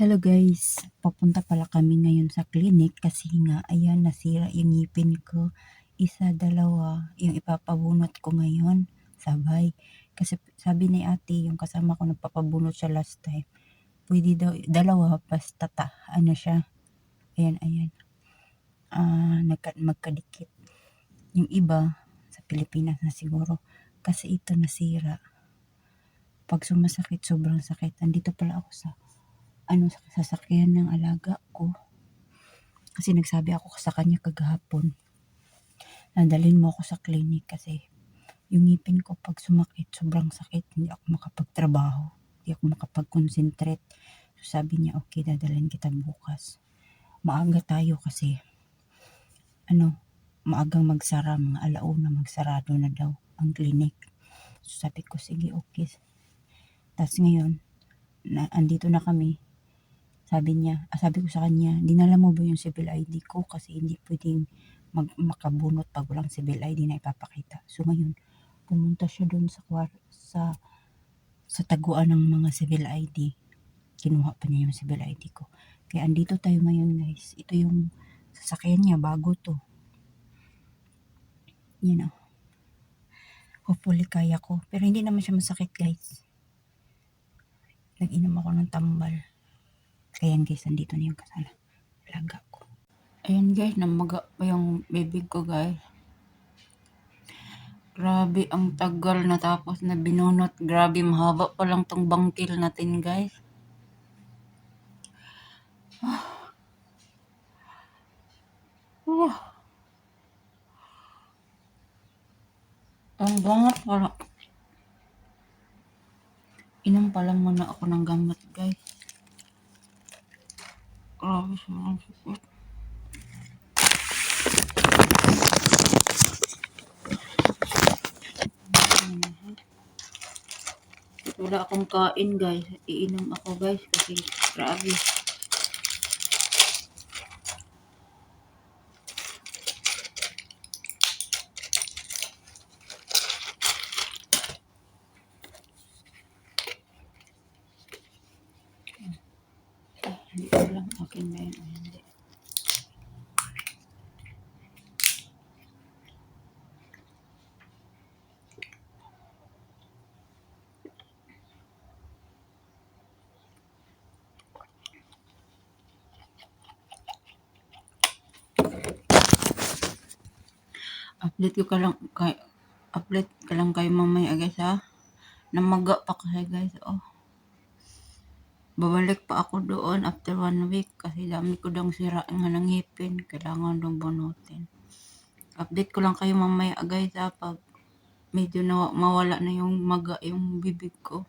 Hello guys, papunta pala kami ngayon sa clinic kasi nga ayan nasira yung ngipin ko. Isa, dalawa, yung ipapabunot ko ngayon, sabay. Kasi sabi ni ate, yung kasama ko nagpapabunot siya last time. Pwede daw, dalawa, basta ta, ano siya. Ayan, ayan. Ah, nagka, magkadikit. Yung iba, sa Pilipinas na siguro. Kasi ito nasira. Pag sumasakit, sobrang sakit. Nandito pala ako sa ano sa sasakyan ng alaga ko. Kasi nagsabi ako sa kanya kagahapon. Nadalhin mo ako sa clinic kasi yung ngipin ko pag sumakit, sobrang sakit. Hindi ako makapagtrabaho. Hindi ako makapag-concentrate. So sabi niya, okay, dadalhin kita bukas. Maaga tayo kasi ano, maagang magsara, mga alauna magsarado na daw ang clinic. So sabi ko, sige, okay. Tapos ngayon, na, andito na kami, sabi niya, ah, sabi ko sa kanya, dinala mo ba yung civil ID ko? Kasi hindi pwedeng mag, makabunot pag walang civil ID na ipapakita. So ngayon, pumunta siya doon sa, sa, sa taguan ng mga civil ID. Kinuha pa niya yung civil ID ko. Kaya andito tayo ngayon guys. Ito yung sasakyan niya, bago to. You know. Hopefully kaya ko. Pero hindi naman siya masakit guys. Nag-inom ako ng tambal. Kaya yan guys, andito na yung kasala. Alaga ko. Ayan guys, namaga pa yung bibig ko guys. Grabe, ang tagal na tapos na binunot. Grabe, mahaba pa lang tong bangkil natin guys. Ah. Ang bangat pala. Inom pa lang muna ako ng gamot guys. Grabe, sobrang sakit. Wala akong kain guys. Iinom ako guys kasi grabe. Ah, Hindi ko lang akin na yun. Ay, Hindi. Update ko ka lang kay update ka lang kayo mamaya guys ha. Namaga pa kasi guys oh. Babalik pa ako doon after one week kasi dami ko dang sira nga ng. Kailangan dong bunutin. Update ko lang kayo mamaya guys ha pag medyo na, mawala na yung maga yung bibig ko.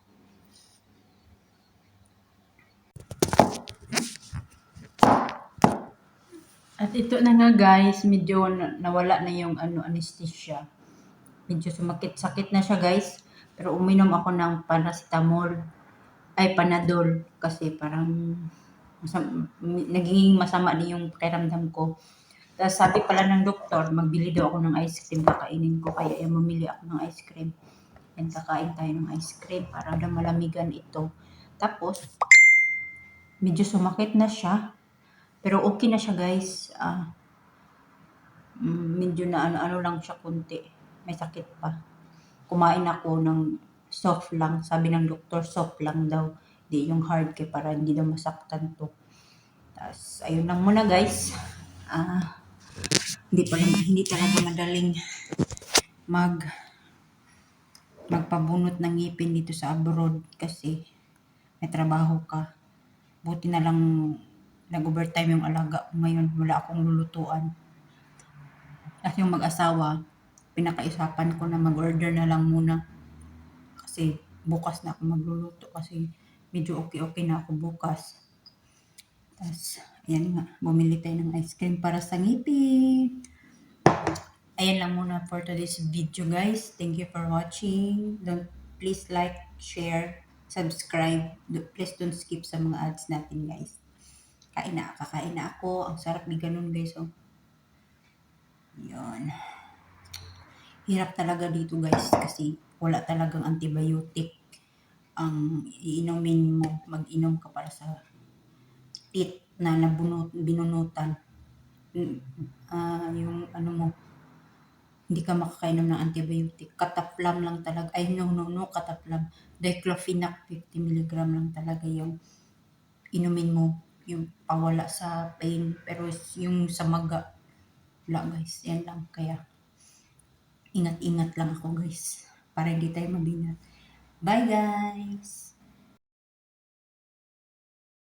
At ito na nga guys, medyo na- nawala na yung ano anesthesia. Medyo sumakit-sakit na siya guys. Pero uminom ako ng paracetamol ay panadol kasi parang masam- naging masama din yung pakiramdam ko. Tapos sabi pala ng doktor, magbili daw ako ng ice cream kakainin ko. Kaya yung mamili ako ng ice cream. And kakain tayo ng ice cream para na malamigan ito. Tapos, medyo sumakit na siya. Pero okay na siya guys. Mm, medyo na ano-ano lang siya kunti. May sakit pa. Kumain ako ng soft lang. Sabi ng doktor, soft lang daw. Di yung hard kay para hindi daw masaktan to. Tapos, ayun lang muna guys. Ah, hindi pa lang, hindi talaga madaling mag magpabunot ng ngipin dito sa abroad kasi may trabaho ka. Buti na lang nag-overtime yung alaga ngayon. Wala akong lulutuan. Kasi yung mag-asawa, pinakaisapan ko na mag-order na lang muna. Kasi bukas na ako magluluto kasi medyo okay-okay na ako bukas. Tapos, ayan nga, bumili tayo ng ice cream para sa ngipin. Ayan lang muna for today's video guys. Thank you for watching. Don't please like, share, subscribe. Please don't skip sa mga ads natin guys. Kain na, kakain na ako. Ang sarap ni ganun guys. Oh. Yun. Hirap talaga dito guys kasi wala talagang antibiotic ang iinumin mo. Mag-inom ka para sa teeth na nabunot, binunutan. Ah, yung ano mo, hindi ka makakainom ng antibiotic. Kataplam lang talaga. Ay, no, no, no, kataplam. Diclofenac 50 mg lang talaga yung inumin mo. Yung pawala sa pain. Pero yung sa maga, wala guys. Yan lang. Kaya, ingat-ingat lang ako guys. Para hindi tayo mabinat. Bye guys!